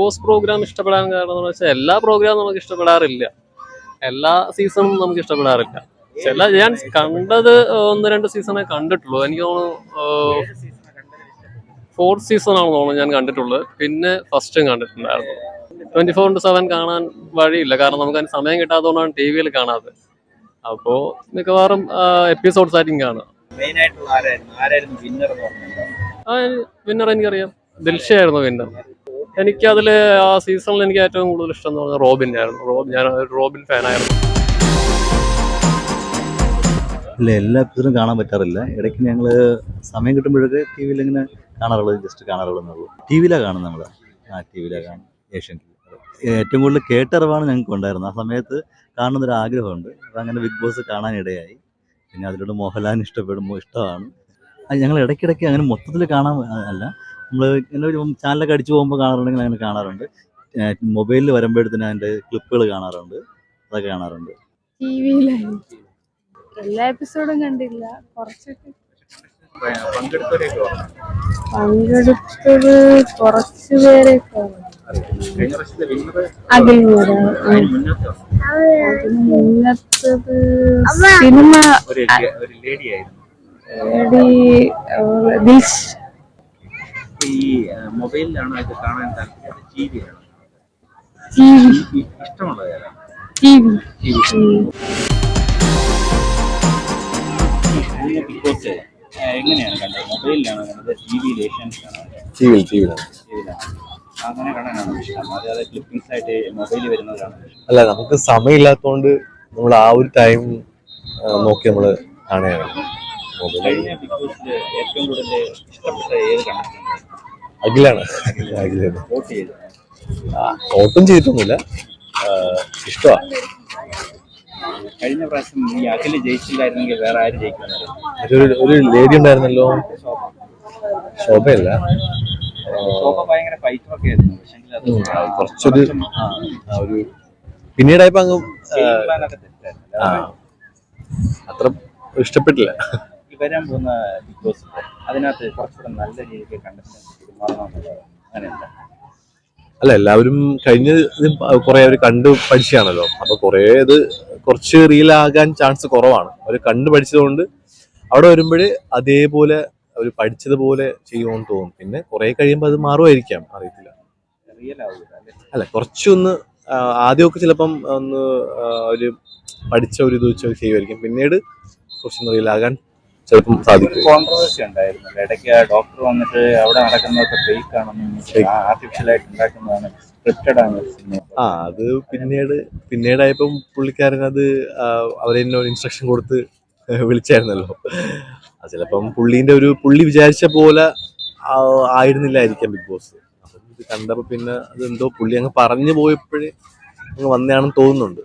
Boss programme ഇഷ്ടപ്പെടാൻ കാരണം എന്ന് വെച്ചാൽ എല്ലാ പ്രോഗ്രാമും നമുക്ക് ഇഷ്ടപ്പെടാറില്ല. എല്ലാ സീസണും നമുക്ക് ഇഷ്ടപ്പെടാറില്ല. ചില ഞാൻ കണ്ടത് ഒന്ന് രണ്ട് സീസണേ കണ്ടിട്ടുള്ളൂ. എനിക്ക് തോന്നുന്നു ഫോർത്ത് സീസൺ ആണെന്ന് തോന്നുന്നു ഞാൻ കണ്ടിട്ടുള്ളത്. പിന്നെ ഫസ്റ്റും കണ്ടിട്ടുണ്ടായിരുന്നു. ട്വന്റി ഫോർ ഇന്റു സെവൻ കാണാൻ വഴിയില്ല. കാരണം നമുക്ക് അതിന് സമയം കിട്ടാത്തതുകൊണ്ടാണ് ടി വിയിൽ കാണാത്തത്. അപ്പോൾ മിക്കവാറും എപ്പിസോഡ്സ് ആയിരിക്കും കാണുക. വിന്നർ എനിക്കറിയാം. ദിൽഷയായിരുന്നു വിന്നർ എനിക്ക് അതിൽ ആ സീസണിൽ എനിക്ക് ഏറ്റവും കൂടുതൽ ഇഷ്ടം എന്ന് പറഞ്ഞാൽ റോബിൻ ആയിരുന്നു. റോബിൻ ഞാൻ ഒരു റോബിൻ ഫാനായിരുന്നു. ഇല്ല എല്ലാ എപ്പിസോഡും കാണാൻ പറ്റാറില്ല. ഇടയ്ക്ക് ഞങ്ങൾ സമയം കിട്ടുമ്പോഴൊക്കെ ടി വിയിൽ ഇങ്ങനെ കാണാറുള്ളത് ജസ്റ്റ് കാണാറുള്ളൂ ടി വിയിലാണ് കാണുന്നത് നമ്മൾ ആ ടി വിയിലാണ് കാണും ഏഷ്യൻ ടി ഏറ്റവും കൂടുതൽ കേട്ടറിവാണ് ഞങ്ങൾക്ക് ഉണ്ടായിരുന്നത്. ആ സമയത്ത് കാണുന്നൊരു ആഗ്രഹമുണ്ട്. അപ്പം അങ്ങനെ ബിഗ് ബോസ് കാണാനിടയായി. പിന്നെ അതിലൂടെ മോഹൻലാലിന് ഇഷ്ടപ്പെടുമ്പോൾ ഇഷ്ടമാണ്. ഞങ്ങൾ ഇടയ്ക്കിടയ്ക്ക് അങ്ങനെ മൊത്തത്തിൽ കാണാൻ അല്ല നമ്മൾ ഇങ്ങനെ ഒരു ചാനലൊക്കെ അടിച്ചു പോകുമ്പോൾ കാണാറുണ്ടെങ്കിൽ അങ്ങനെ കാണാറുണ്ട്. മൊബൈലിൽ വരുമ്പോഴത്തേന് അതിന്റെ ക്ലിപ്പുകൾ കാണാറുണ്ട്. അതൊക്കെ കാണാറുണ്ട്. ടി വിയിലായിരുന്നു എല്ലാ എപ്പിസോഡും കണ്ടില്ല. കുറച്ചൊക്കെ പങ്കെടുത്തത് കുറച്ച് പേരൊക്കെ അതിൽ. മുന്നത്തത് സിനിമ ലേഡി ആയിരുന്നു. ദിൽഷ ഈ മൊബൈലിലാണോ ഇത് കാണാൻ താല്പര്യം. T V. ആണോ ഏതാണ്? T V. ബിഗ് ബോസ് എങ്ങനെയാണ് കണ്ടത്? മൊബൈലിലാണോ കണ്ടത്? ടി വിയിൽ ടിവിയിലാണോ അങ്ങനെ കാണാനാണോ ഇഷ്ടം. അതായത് ക്ലിപ്പിംഗ്സ് ആയിട്ട് മൊബൈലിൽ വരുന്നതാണ് അല്ല നമുക്ക് സമയമില്ലാത്തതുകൊണ്ട് നമ്മൾ ആ ഒരു ടൈം നോക്കി നമ്മൾ കാണുകയാണ്. കഴിഞ്ഞ ബിഗ് ഏറ്റവും കൂടുതൽ ഇഷ്ടപ്പെട്ട ഏത് അഖിലാണ്. അഖിലാണ്. വോട്ട് ചെയ്തിട്ടൊന്നുമില്ല. ഇഷ്ടമാണ് കഴിഞ്ഞ പ്രാവശ്യം ഈ അഖിൽ ജയിച്ചില്ലായിരുന്നെങ്കിൽ വേറെ ആര് ജയിക്കുന്നുണ്ട് ഒരു ലേഡി ഉണ്ടായിരുന്നല്ലോ. ശോഭയല്ല. ശോഭ ഭയങ്കര ഫൈറ്റൊക്കെ ആയിരുന്നു കുറച്ചൊരു ഒരു പിന്നീടായപ്പോ അങ്ങ് അത്ര ഇഷ്ടപ്പെട്ടില്ല. വരാൻ പോകുന്ന ബിഗ് ബോസ് അതിനകത്ത് കുറച്ചുകൂടെ നല്ല രീതിക്ക് കണ്ടസ്റ്റൻസ് പെരുമാറണമെന്നുള്ളത് അല്ല എല്ലാവരും കഴിഞ്ഞ കുറെ അവർ കണ്ടു പഠിച്ചാണല്ലോ അപ്പൊ കുറെ ഇത് കുറച്ച് റിയൽ ആകാൻ ചാൻസ് കുറവാണ്. അവർ കണ്ടു പഠിച്ചതുകൊണ്ട് അവിടെ വരുമ്പോൾ അതേപോലെ അവർ പഠിച്ചതുപോലെ ചെയ്യുമെന്ന് തോന്നും. പിന്നെ കുറെ കഴിയുമ്പോൾ അത് മാറുമായിരിക്കാം അറിയത്തില്ല. അല്ല? കുറച്ചൊന്ന് ആദ്യമൊക്കെ ചിലപ്പം ഒന്ന് ഒരു പഠിച്ച ഒരു ഇത് വെച്ച് ചെയ്യുമായിരിക്കും. പിന്നീട് കുറച്ചൊന്ന് റിയൽ ആകാൻ ചിലപ്പം സാധിക്കും. കോൺട്രവേഴ്സി ഉണ്ടായിരുന്നു. ഇടയ്ക്ക് ഡോക്ടർ വന്നിട്ട് അവിടെ നടക്കുന്നതൊക്കെ ഫേക്ക് ആണെന്നും ആർട്ടിഫിഷ്യൽ ആയിട്ട് ഉണ്ടാക്കുന്നതാണ് സ്ക്രിപ്റ്റഡ് ആണ് സിനിമ ആ അത് പിന്നീട് പിന്നീടായപ്പം പുള്ളിക്കാരൻ അത് അവരെന്നെ ഇൻസ്ട്രക്ഷൻ കൊടുത്ത് വിളിച്ചായിരുന്നല്ലോ. ചിലപ്പം പുള്ളീന്റെ ഒരു പുള്ളി വിചാരിച്ച പോലെ ആയിരുന്നില്ലായിരിക്കാം ബിഗ് ബോസ്. അപ്പം ഇത് കണ്ടപ്പോ പിന്നെ അതെന്തോ പുള്ളി അങ്ങ് പറഞ്ഞു പോയപ്പോഴേ അങ്ങ് വന്നതാണെന്ന് തോന്നുന്നുണ്ട്.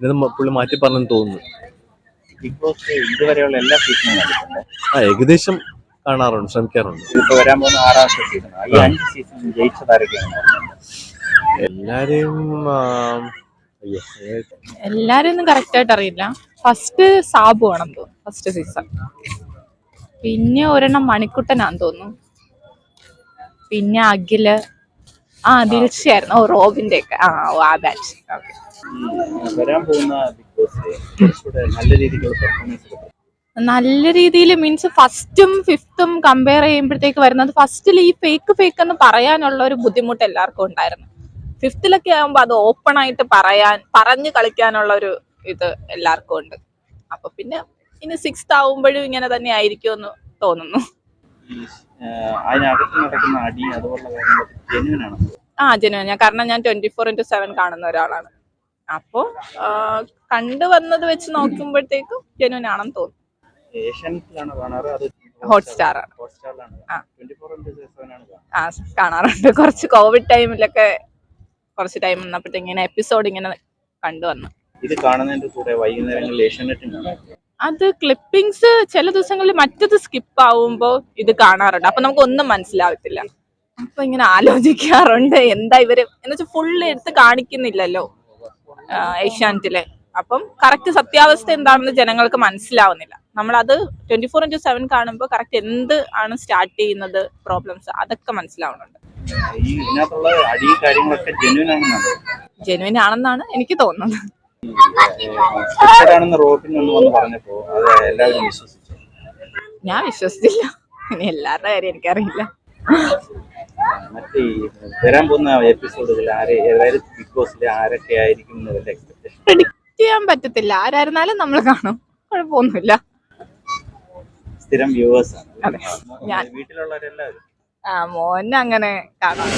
പിന്നെ പുള്ളി മാറ്റി പറഞ്ഞെന്ന് തോന്നുന്നു. ബിഗ് ബോസ് ഇതുവരെയുള്ള എല്ലാ സീസണും കണ്ടിട്ടുണ്ട്. ആ ഏകദേശം കാണാറുണ്ട് ശ്രമിക്കാറുണ്ട്. ഇപ്പൊ വരാൻ പോകുന്ന ആറാമത്തെ സീസൺ ഈ അഞ്ച് സീസൺ ജയിച്ചതാരൊക്കെയാണ് എല്ലാരെയും എല്ലാരും ഒന്നും കറക്റ്റ് ആയിട്ട് അറിയില്ല. ഫസ്റ്റ് സാബു ആണെന്ന് തോന്നുന്നു ഫസ്റ്റ് സീസൺ പിന്നെ ഒരെണ്ണം മണിക്കുട്ടനാന്ന് തോന്നുന്നു. പിന്നെ അഖിൽ. ആ ദിൽഷയായിരുന്നു. ഓ റോബിന്റെ ഒക്കെ ആ ഓ ആ ബാച്ച്. ഓക്കെ. വരാൻ പോകുന്ന നല്ല രീതിക്കുള്ള പെർഫോമൻസ് നല്ല രീതിയിൽ മീൻസ് ഫസ്റ്റും ഫിഫ്ത്തും കമ്പയർ ചെയ്യുമ്പോഴത്തേക്ക് വരുന്നത് ഫസ്റ്റിൽ ഈ ഫേക്ക് ഫേക്ക് എന്ന് പറയാനുള്ള ഒരു ബുദ്ധിമുട്ട് എല്ലാവർക്കും ഉണ്ടായിരുന്നു. ഫിഫ്ത്തിലൊക്കെ ആകുമ്പോൾ അത് ഓപ്പൺ ആയിട്ട് പറയാൻ പറഞ്ഞു കളിക്കാനുള്ള ഒരു ഇത് എല്ലാവർക്കും ഉണ്ട്. അപ്പൊ പിന്നെ ഇനി സിക്സ്ത് ആവുമ്പോഴും ഇങ്ങനെ തന്നെ ആയിരിക്കും എന്ന് തോന്നുന്നു ആ ജനുവൻ ഞാൻ കാരണം ഞാൻ ട്വന്റി ഫോർ ഇന്റു സെവൻ കാണുന്ന ഒരാളാണ്. അപ്പോൾ കണ്ടുവന്നത് വെച്ച് നോക്കുമ്പോഴത്തേക്കും ജനുവിൻ ആണെന്ന് തോന്നുന്നു ഏഷ്യാനെറ്റിലാണ് കാണാറ് അത് Hotstar ആണ്. ആ. കാണാറുണ്ട്. കുറച്ച് കോവിഡ് ടൈമിലൊക്കെ കുറച്ച് ടൈം വന്നപ്പോഴത്തെ ഇങ്ങനെ എപ്പിസോഡ് ഇങ്ങനെ കണ്ടുവന്നു ഇത് കാണുന്നതിന്റെ കൂടെ വൈകുന്നേരങ്ങളിൽ ഏഷ്യാനെറ്റും അത് ക്ലിപ്പിംഗ്സ് ചില ദിവസങ്ങളിൽ മറ്റത് സ്കിപ്പ് ആവുമ്പോൾ ഇത് കാണാറുണ്ട്. അപ്പൊ നമുക്ക് ഒന്നും മനസ്സിലാവത്തില്ല. അപ്പൊ ഇങ്ങനെ ആലോചിക്കാറുണ്ട്. എന്താ ഇവർ? എന്ന് വെച്ചാൽ ഫുള്ള് എടുത്ത് കാണിക്കുന്നില്ലല്ലോ. ഏഷ്യാനെറ്റിലെ. അപ്പം കറക്റ്റ് സത്യാവസ്ഥ എന്താണെന്ന് ജനങ്ങൾക്ക് മനസ്സിലാവുന്നില്ല. നമ്മളത് ട്വന്റി ഫോർ ഇന്റു സെവൻ കാണുമ്പോൾ കറക്റ്റ് എന്ത് ആണ് സ്റ്റാർട്ട് ചെയ്യുന്നത് പ്രോബ്ലംസ് അതൊക്കെ മനസ്സിലാവുന്നുണ്ട്. ജെനുവിൻ ആണെന്നാണ് എനിക്ക് തോന്നുന്നത്. ഞാൻ വിശ്വസിച്ചില്ല. ഇനി എല്ലാവരുടെ കാര്യം എനിക്കറിയില്ല. മറ്റേ വരാൻ പോകുന്ന എപ്പിസോഡുകൾ ആരെ ബിഗ് ബോസിലെ ആരൊക്കെ ആയിരിക്കും എന്ന് വല്ല എക്സ്പെക്ടേഷൻ പ്രിഡിക്റ്റ് ചെയ്യാൻ പറ്റത്തില്ല. ആരായിരുന്നാലും നമ്മൾ കാണും. കുഴപ്പമൊന്നുമില്ല. സ്ഥിരം വ്യൂവേഴ്സ് ആണ് അതെ. ഞാൻ- വീട്ടിലുള്ളവരെല്ലാവരും. ആ മോനെ അങ്ങനെ കാണാൻ